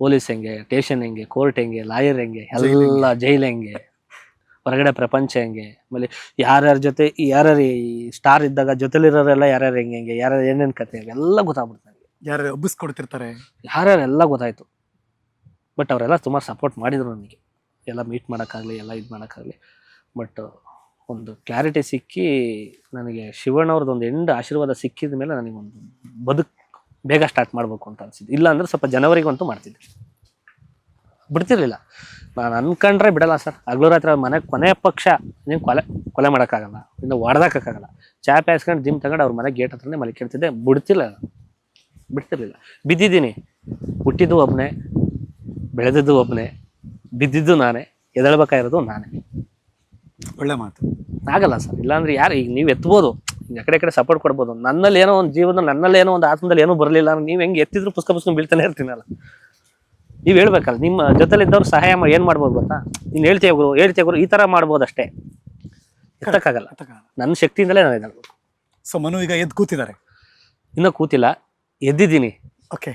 Police ಹೆಂಗೆ station ಹೆಂಗೆ court ಹೆಂಗೆ ಲಾಯರ್ ಹೆಂಗೆ ಎಲ್ಲ ಜೈಲ್ ಹೆಂಗೆ? ಹೊರಗಡೆ ಪ್ರಪಂಚ ಹೆಂಗೆ? ಆಮೇಲೆ ಯಾರ್ಯಾರ ಜೊತೆ ಯಾರ್ಯಾರು ಸ್ಟಾರ್ ಇದ್ದಾಗ ಜೊತೆಲಿರೋರೆಲ್ಲ ಯಾರ್ಯಾರು ಹೆಂಗೆ ಹೆಂಗೆ ಯಾರ್ಯಾರು ಏನೇನು ಕತೆ ಎಲ್ಲ ಗೊತ್ತಾಗ್ಬಿಡ್ತು ನನಗೆ ಯಾರು ಯಾರ್ಯಾರು ಎಲ್ಲ ಗೊತ್ತಾಯ್ತು. ಬಟ್ ಅವರೆಲ್ಲ ತುಂಬ ಸಪೋರ್ಟ್ ಮಾಡಿದರು ನನಗೆ. ಎಲ್ಲ ಮೀಟ್ ಮಾಡೋಕ್ಕಾಗಲಿ ಎಲ್ಲ ಇದು ಮಾಡೋಕ್ಕಾಗಲಿ. ಬಟ್ ಒಂದು ಕ್ಲಾರಿಟಿ ಸಿಕ್ಕಿ ನನಗೆ ಶಿವಣ್ಣವ್ರದ್ದು ಒಂದು ಎಂಡ್ ಆಶೀರ್ವಾದ ಸಿಕ್ಕಿದ ಮೇಲೆ ನನಗೊಂದು ಬದುಕು ಬೇಗ ಸ್ಟಾರ್ಟ್ ಮಾಡಬೇಕು ಅಂತ ಅನಿಸಿದ್ದು. ಇಲ್ಲ ಅಂದ್ರೆ ಸ್ವಲ್ಪ ಜನವರಿಗಂತೂ ಮಾಡ್ತಿದ್ದೆ. ಬಿಡ್ತಿರ್ಲಿಲ್ಲ. ನಾನು ಅನ್ಕೊಂಡ್ರೆ ಬಿಡಲ್ಲ ಸರ್. ಹಗಲು ರಾತ್ರಿ ಮನೆ ಕೊನೆ ಪಕ್ಷ ನೀವು ಕೊಲೆ ಕೊಲೆ ಮಾಡೋಕ್ಕಾಗಲ್ಲ. ಇನ್ನು ಹೊಡೆದಾಕಕ್ಕಾಗಲ್ಲ ಚಾಪ್ ಹಾಸ್ಕೊಂಡು ಜಿಮ್ ತಗೊಂಡು ಅವ್ರ ಮನೆ ಗೇಟ್ ಹತ್ರನೇ ಮಲಿಕಿಡ್ತಿದ್ದೆ ಬಿಡ್ತಿಲ್ಲ. ಬಿಡ್ತಿರ್ಲಿಲ್ಲ. ಬಿದ್ದಿದ್ದೀನಿ. ಹುಟ್ಟಿದ್ದು ಒಬ್ಬನೇ ಬೆಳೆದಿದ್ದು ಒಬ್ಬನೇ ಬಿದ್ದಿದ್ದು ನಾನೇ ಎದಳ್ಬೇಕಾಗಿರೋದು ನಾನೇ. ಒಳ್ಳೆ ಮಾತು. ಆಗಲ್ಲ ಸರ್. ಇಲ್ಲಾಂದ್ರೆ ಯಾರು ಈಗ ನೀವು ಎತ್ಬೋದು. ಆ ಕಡೆ ಸಪೋರ್ಟ್ ಕೊಡ್ಬೋದು. ನನ್ನಲ್ಲಿ ಏನೋ ಒಂದು ಜೀವನ ನನ್ನಲ್ಲಿ ಏನೋ ಒಂದು ಆತ್ಮದಲ್ಲಿ ಏನೂ ಬರಲಿಲ್ಲ ಅಂದ್ರೆ ನೀವು ಹೆಂಗೆ ಎತ್ತಿದ್ರು ಪುಸ್ತಕ ಪುಸ್ತಕ ಬೀಳ್ತಾನೆ ಇರ್ತೀನಲ್ಲ. ನೀವು ಹೇಳ್ಬೇಕಲ್ಲ ನಿಮ್ಮ ಜೊತೆಲಿದ್ದವ್ರು ಸಹಾಯ ಮಾಡಿ ಏನು ಮಾಡ್ಬೋದು ಗೊತ್ತಾ? ನೀನು ಹೇಳ್ತೀಯ ಗುರು ಹೇಳ್ತೀಯ ಗುರು ಈ ಥರ ಮಾಡ್ಬೋದು ಅಷ್ಟೇ. ಎತ್ತಕ್ಕಾಗಲ್ಲ. ನನ್ನ ಶಕ್ತಿಯಿಂದಲೇ ನಾನು ಇದ್ದಾಗಬೇಕು ಸೊ ಮನು ಈಗ ಎದ್ದು ಕೂತಿದ್ದಾರೆ? ಇನ್ನೂ ಕೂತಿಲ್ಲ. ಎದ್ದಿದ್ದೀನಿ. ಓಕೆ